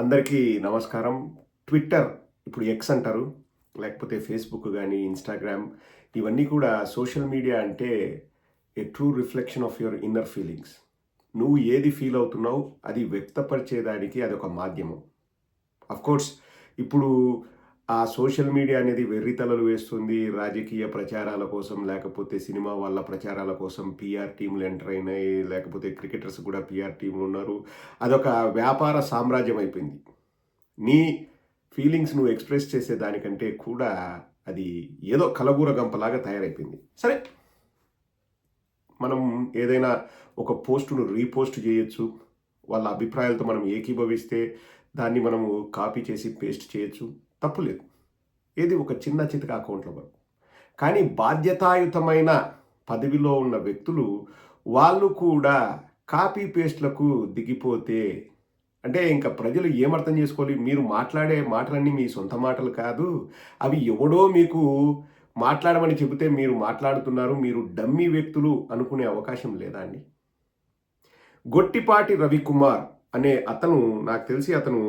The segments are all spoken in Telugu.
అందరికీ నమస్కారం. ట్విట్టర్ ఇప్పుడు ఎక్స్ అంటారు. లేకపోతే ఫేస్బుక్ కానీ ఇన్స్టాగ్రామ్ ఇవన్నీ కూడా సోషల్ మీడియా అంటే a true reflection of your inner feelings నువ్వు ఏది ఫీల్ అవుతున్నావు అది వ్యక్తపరిచేదానికి అది ఒక మాధ్యమం. అఫ్ కోర్స్ ఇప్పుడు ఆ సోషల్ మీడియా అనేది వెర్రితలలు వేస్తుంది. రాజకీయ ప్రచారాల కోసం లేకపోతే సినిమా వాళ్ళ ప్రచారాల కోసం పిఆర్ టీంలు ఎంటర్ అయినాయి. లేకపోతే క్రికెటర్స్ కూడా పిఆర్ టీంలు ఉన్నారు. అదొక వ్యాపార సామ్రాజ్యం అయిపోయింది. నీ ఫీలింగ్స్ నువ్వు ఎక్స్ప్రెస్ చేసే దానికంటే కూడా అది ఏదో కలగూర గంపలాగా తయారైపోయింది. సరే మనం ఏదైనా ఒక పోస్టును రీపోస్ట్ చేయొచ్చు. వాళ్ళ అభిప్రాయాలతో మనం ఏకీభవిస్తే దాన్ని మనము కాపీ చేసి పేస్ట్ చేయొచ్చు. తప్పు లేదు. ఏది ఒక చిన్న చితక అకౌంట్ల వరకు కానీ బాధ్యతాయుతమైన పదవిలో ఉన్న వ్యక్తులు వాళ్ళు కూడా కాపీ పేస్ట్లకు దిగిపోతే అంటే ఇంకా ప్రజలు ఏమర్థం చేసుకోవాలి? మీరు మాట్లాడే మాటలన్నీ మీ సొంత మాటలు కాదు. అవి ఎవడో మీకు మాట్లాడమని చెబితే మీరు మాట్లాడుతున్నారు. మీరు డమ్మీ వ్యక్తులు అనుకునే అవకాశం లేదా అండి? గొట్టిపాటి రవికుమార్ అనే అతను నాకు తెలిసి అతను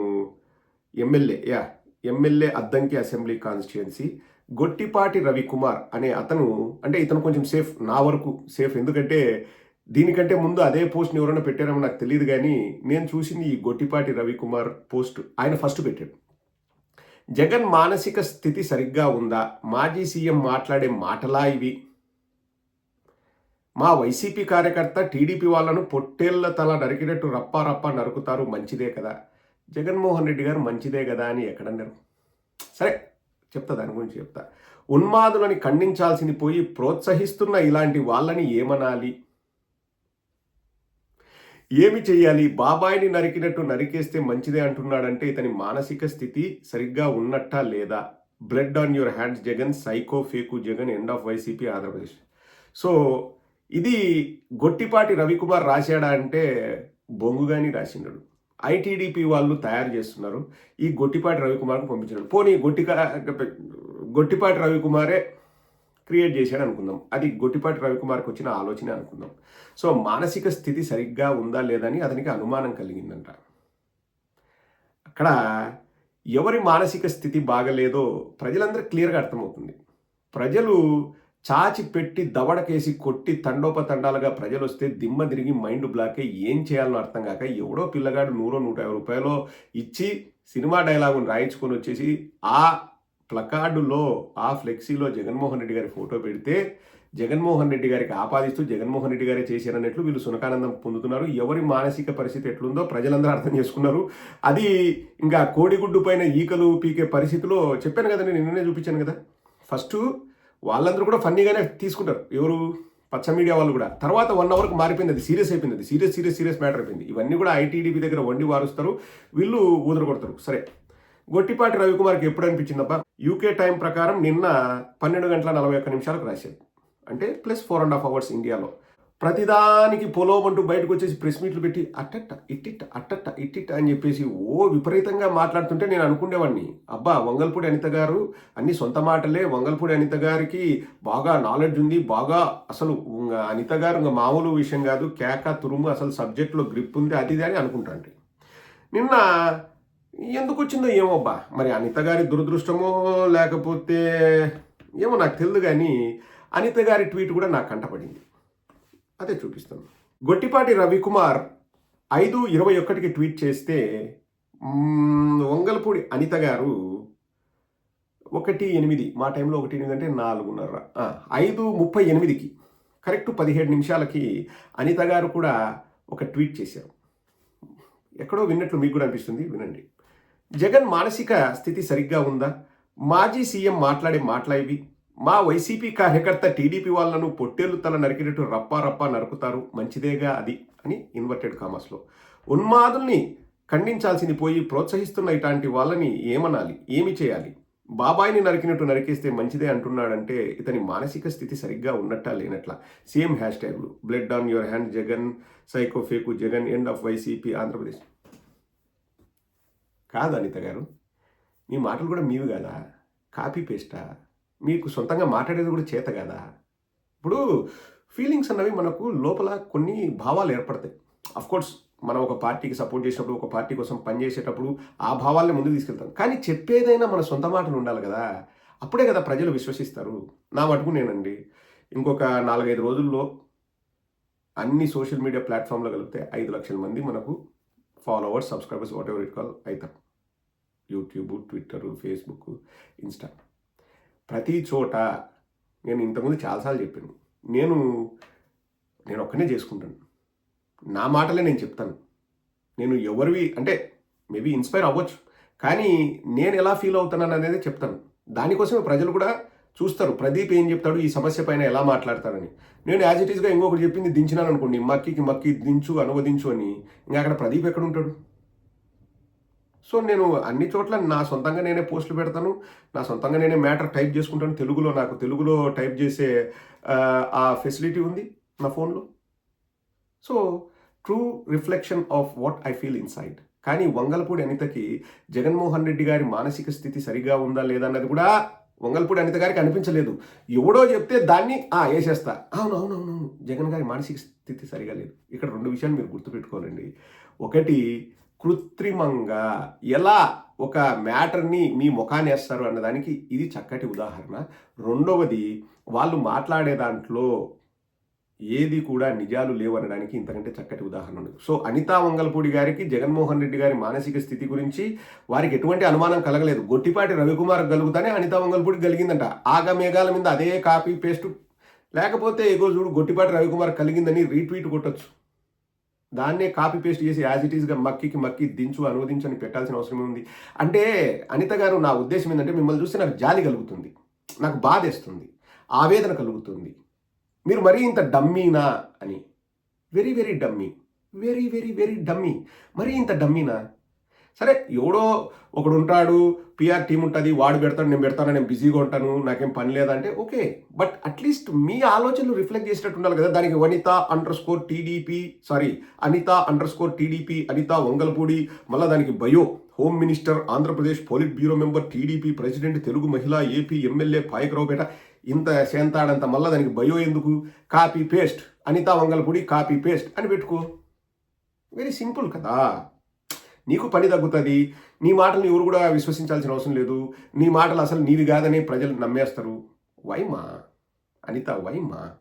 MLA. Yeah. MLA Addanki assembly constituency Gottipati Ravikumar అనే అతను అంటే ఇతను కొంచెం సేఫ్ నా వరకు సేఫ్ ఎందుకంటే దీనికంటే ముందు అదే పోస్ట్ని ఎవరైనా పెట్టారేమో నాకు తెలియదు కానీ నేను చూసింది ఈ గొట్టిపాటి రవికుమార్ పోస్ట్ ఆయన ఫస్ట్ పెట్టాడు. జగన్ మానసిక స్థితి సరిగ్గా ఉందా? మాజీ సీఎం మాట్లాడే మాటలా ఇవి. మా వైసీపీ కార్యకర్త టీడీపీ వాళ్ళను పొట్టేళ్ళ తల నరికినట్టు రప్పా రప్పా నరుకుతారు మంచిదే కదా. జగన్మోహన్ రెడ్డి గారు మంచిదే కదా అని ఎక్కడన్నారు? సరే చెప్తా దాని గురించి చెప్తా. ఉన్మాదులని ఖండించాల్సింది పోయి ప్రోత్సహిస్తున్న ఇలాంటి వాళ్ళని ఏమనాలి? ఏమి చేయాలి బాబాయిని నరికినట్టు నరికేస్తే మంచిదే అంటున్నాడంటే ఇతని మానసిక స్థితి సరిగ్గా ఉన్నట్టా లేదా? Blood on your hands Jagan psycho fake Jagan end of YCP Andhra Pradesh. So ఇది గొట్టిపాటి రవికుమార్ రాశాడా అంటే బొంగుగాని రాసినాడు ఐటీడీపీ వాళ్ళు తయారు చేస్తున్నారు. ఈ గొట్టిపాటి రవికుమార్కు పంపించారు పోనీ గొట్టికా గొట్టిపాటి రవికుమారే క్రియేట్ చేశాడు అనుకుందాం. అది గొట్టిపాటి రవికుమార్కి వచ్చిన ఆలోచన అనుకుందాం. సో మానసిక స్థితి సరిగ్గా ఉందా లేదని అతనికి అనుమానం కలిగిందంట. అక్కడ ఎవరి మానసిక స్థితి బాగలేదో ప్రజలందరూ క్లియర్గా అర్థమవుతుంది. ప్రజలు చాచి పెట్టి దవడకేసి కొట్టి తండోపతండాలుగా ప్రజలు వస్తే దిమ్మ తిరిగి మైండ్ బ్లాక్ అయ్యి ఏం చేయాలో అర్థం కాక ఎవడో పిల్లగాడు నూరో నూట యాభై రూపాయలు ఇచ్చి సినిమా డైలాగును రాయించుకొని వచ్చేసి ఆ ప్లకార్డులో ఆ ఫ్లెక్సీలో జగన్మోహన్ రెడ్డి గారి ఫోటో పెడితే జగన్మోహన్ రెడ్డి గారికి ఆపాదిస్తూ జగన్మోహన్ రెడ్డి గారే చేశారన్నట్లు వీళ్ళు సునకానందం పొందుతున్నారు. ఎవరి మానసిక పరిస్థితి ఎట్లుందో ప్రజలందరూ అర్థం చేసుకున్నారు. అది ఇంకా కోడిగుడ్డు పైన ఈకలు పీకే పరిస్థితిలో చెప్పాను కదా నేను నిన్ననే చూపించాను కదా. ఫస్ట్ వాళ్ళందరూ కూడా ఫన్నీగానే తీసుకుంటారు. ఎవరు? పచ్చ మీడియా వాళ్ళు కూడా. తర్వాత వన్ అవర్కి మారిపోయింది అది సీరియస్ అయిపోయింది అది సీరియస్ సీరియస్ సీరియస్ మ్యాటర్ అయిపోయింది. ఇవన్నీ కూడా ఐటీడీపీ దగ్గర వండి వారుస్తారు వీళ్ళు ఊదర కొడతారు సరే. గొట్టిపాటి రవికుమార్కి ఎప్పుడు అనిపించిందబ్బా యూకే టైం ప్రకారం నిన్న పన్నెండు గంటల నలభై ఒక్క నిమిషాలకు రాశారు. అంటే plus four and half hours ఇండియాలో ప్రతిదానికి పొలోమంటూ బయటకు వచ్చేసి ప్రెస్ మీట్లు పెట్టి అట్టట్ట ఇట్టిట్ట అట్టట్ట ఇట్టిట్ట అని చెప్పేసి ఓ విపరీతంగా మాట్లాడుతుంటే నేను అనుకునేవాడిని అబ్బా వంగల్పూడి అనిత గారు అన్ని సొంత మాటలే. వంగల్పూడి అనిత గారికి బాగా నాలెడ్జ్ ఉంది. బాగా అసలు అనిత గారు ఇంకా మామూలు విషయం కాదు. కేక తురుము అసలు సబ్జెక్ట్లో గ్రిప్ ఉంది. అది ఇది అని అనుకుంటాండి నిన్న ఎందుకు వచ్చిందో ఏమో అబ్బా. మరి అనిత గారి దురదృష్టమో లేకపోతే ఏమో నాకు తెలియదు కానీ అనిత గారి ట్వీట్ కూడా నాకు కంటపడింది అదే చూపిస్తాను. గొట్టిపాటి రవికుమార్ ఐదు ఇరవై ఒకటికి ట్వీట్ చేస్తే వంగలపూడి వంగల్పూడి అనిత గారు ఒకటి ఎనిమిది మా టైంలో ఒకటి ఎనిమిది అంటే నాలుగున్నర. ఐదు ముప్పై ఎనిమిదికి కరెక్ట్ పదిహేడు నిమిషాలకి అనిత గారు కూడా ఒక ట్వీట్ చేశారు. ఎక్కడో విన్నట్లు మీకు కూడా అనిపిస్తుంది వినండి. జగన్ మానసిక స్థితి సరిగ్గా ఉందా? మాజీ సీఎం మాట్లాడే మాటలు ఇవి. మా వైసీపీ కార్యకర్త టీడీపీ వాళ్ళను పొట్టేలు తల నరికినట్టు రప్పా రప్పా నరుకుతారు. మంచిదేగా అది అని ఇన్వర్టెడ్ కామర్స్లో. ఉన్మాదుల్ని ఖండించాల్సింది పోయి ప్రోత్సహిస్తున్న ఇలాంటి వాళ్ళని ఏమనాలి? ఏమి చేయాలి? బాబాయిని నరికినట్టు నరికేస్తే మంచిదే అంటున్నాడంటే ఇతని మానసిక స్థితి సరిగ్గా ఉన్నట్టా లేనట్లా. సేమ్ హ్యాష్ ట్యాగ్లు. Blood on your hand Jagan. Psycho fake Jagan. End of YCP Andhra Pradesh. కాదు అనిత గారు? మీ మాటలు కూడా మీవి కదా? కాపీ పేస్టా? మీకు సొంతంగా మాట్లాడేది కూడా చేత కదా? ఇప్పుడు ఫీలింగ్స్ అన్నవి మనకు లోపల కొన్ని భావాలు ఏర్పడతాయి. అఫ్కోర్స్ మనం ఒక పార్టీకి సపోర్ట్ చేసినప్పుడు ఒక పార్టీ కోసం పనిచేసేటప్పుడు ఆ భావాల్ని ముందుకు తీసుకెళ్తాం. కానీ చెప్పేదైనా మన సొంత మాటలు ఉండాలి కదా. అప్పుడే కదా ప్రజలు విశ్వసిస్తారు. నా మటుకు నేనండి. ఇంకొక నాలుగైదు రోజుల్లో అన్ని సోషల్ మీడియా ప్లాట్ఫామ్లో కలిపితే ఐదు లక్షల మంది మనకు followers subscribers whatever it call అవుతారు. యూట్యూబ్ ట్విట్టర్ ఫేస్బుక్ ఇన్స్టా ప్రతి చోట నేను ఇంతకుముందు చాలాసార్లు చెప్పాను నేను నేను ఒక్కనే చేసుకుంటాను. నా మాటలే నేను చెప్తాను. నేను ఎవరివి అంటే మేబీ ఇన్స్పైర్ అవ్వచ్చు. కానీ నేను ఎలా ఫీల్ అవుతున్నాను అనేది చెప్తాను. దానికోసమే ప్రజలు కూడా చూస్తారు. ప్రదీప్ ఏం చెప్తాడు ఈ సమస్య పైన ఎలా మాట్లాడతారని. నేను యాజ్ ఇట్ ఈస్గా ఇంకొకటి చెప్పింది దించినాను అనుకోండి మక్కికి మక్కి దించు అనువదించు అని. ఇంకా అక్కడ ప్రదీప్ ఎక్కడ ఉంటాడు? సో నేను అన్ని చోట్ల నా సొంతంగా నేనే పోస్టులు పెడతాను. నా సొంతంగా నేనే మ్యాటర్ టైప్ చేసుకుంటాను. తెలుగులో నాకు తెలుగులో టైప్ చేసే ఆ, ఫెసిలిటీ ఉంది నా ఫోన్లో. So true reflection of what I feel inside. కానీ వంగల్పూడి అనితకి జగన్మోహన్ రెడ్డి గారి మానసిక స్థితి సరిగా ఉందా లేదా అన్నది కూడా వంగల్పూడి అనిత గారికి అనిపించలేదు. ఎవడో చెప్తే దాన్ని ఆ వేసేస్తా. అవును అవును అవును. జగన్ గారి మానసిక స్థితి సరిగా లేదు. ఇక్కడ రెండు విషయాలు మీరు గుర్తుపెట్టుకోవాలండి. ఒకటి కృత్రిమంగా ఎలా ఒక మ్యాటర్ని మీ ముఖాన్ని వేస్తారు అన్నదానికి ఇది చక్కటి ఉదాహరణ. రెండవది వాళ్ళు మాట్లాడే దాంట్లో ఏది కూడా నిజాలు లేవు అనడానికి ఇంతకంటే చక్కటి ఉదాహరణ ఉంది సో అనితా వంగల్పూడి గారికి జగన్మోహన్ రెడ్డి గారి మానసిక స్థితి గురించి వారికి ఎటువంటి అనుమానం కలగలేదు. గొట్టిపాటి రవికుమార్ కలుగుతానే అనితా వంగల్పూడి కలిగిందంట ఆగ మేఘాల మీద అదే కాపీ పేస్ట్ లేకపోతే ఎగో చూడు గొట్టిపాటి రవికుమార్ కలిగిందని రీట్వీట్ కొట్టచ్చు. దాన్నే కాపీ పేస్ట్ చేసి యాజ్ ఇట్ ఈస్గా మక్కికి మక్కి దించు అనువదించు అని పెట్టాల్సిన అవసరం ఉంది. అంటే అనిత గారు నా ఉద్దేశం ఏంటంటే మిమ్మల్ని చూస్తే నాకు జాలి కలుగుతుంది. నాకు బాధేస్తుంది. ఆవేదన కలుగుతుంది. మీరు మరీ ఇంత డమ్మీనా అని. Very very dummy. Very very very dummy. మరీ ఇంత డమ్మీనా? సరే ఎవడో ఒకడు ఉంటాడు పిఆర్ టీం ఉంటుంది వాడు పెడతాడు నేను పెడతాను నేను బిజీగా ఉంటాను నాకేం పని లేదంటే ఓకే. బట్ అట్లీస్ట్ మీ ఆలోచనలు రిఫ్లెక్ట్ చేసినట్టు ఉండాలి కదా. దానికి Vanitha underscore TDP sorry Anitha underscore TDP Anitha Vangalapudi మళ్ళీ దానికి bio home minister Andhra Pradesh politburo member TDP president Telugu మహిళ ఏపీ ఎమ్మెల్యే పాయకరావుపేట ఇంత సేంతాడంత మళ్ళీ దానికి బయో ఎందుకు? Copy paste Anitha Vangalapudi copy paste అని పెట్టుకో. వెరీ సింపుల్ కదా. నీకు పని తగ్గుతుంది. నీ మాటలు ఎవరు కూడా విశ్వసించాల్సిన అవసరం లేదు. నీ మాటలు అసలు నీవి కాదని ప్రజలు నమ్మేస్తారు. వైమా? అనిత వైమా?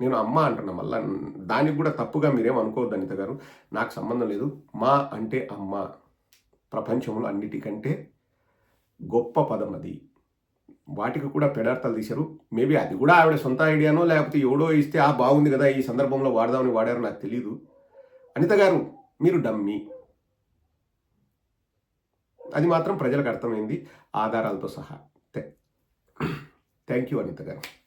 నేను అమ్మ అంటున్నా మళ్ళా. దానికి కూడా తప్పుగా మీరేం అనుకోవద్దు అనిత గారు. నాకు సంబంధం లేదు. మా అంటే అమ్మ. ప్రపంచంలో అన్నిటికంటే గొప్ప పదం అది. వాటికి కూడా పెడార్థాలు తీశారు. మేబీ అది కూడా ఆవిడ సొంత ఐడియానో లేకపోతే ఎవడో ఇస్తే ఆ బాగుంది కదా ఈ సందర్భంలో వాడదామని వాడారో నాకు తెలియదు అనిత గారు మీరు డమ్మి. అది మాత్రం ప్రజలకు అర్థమైంది. ఆధారాలతో సహా. థ్యాంక్ యూ అనిత గారు.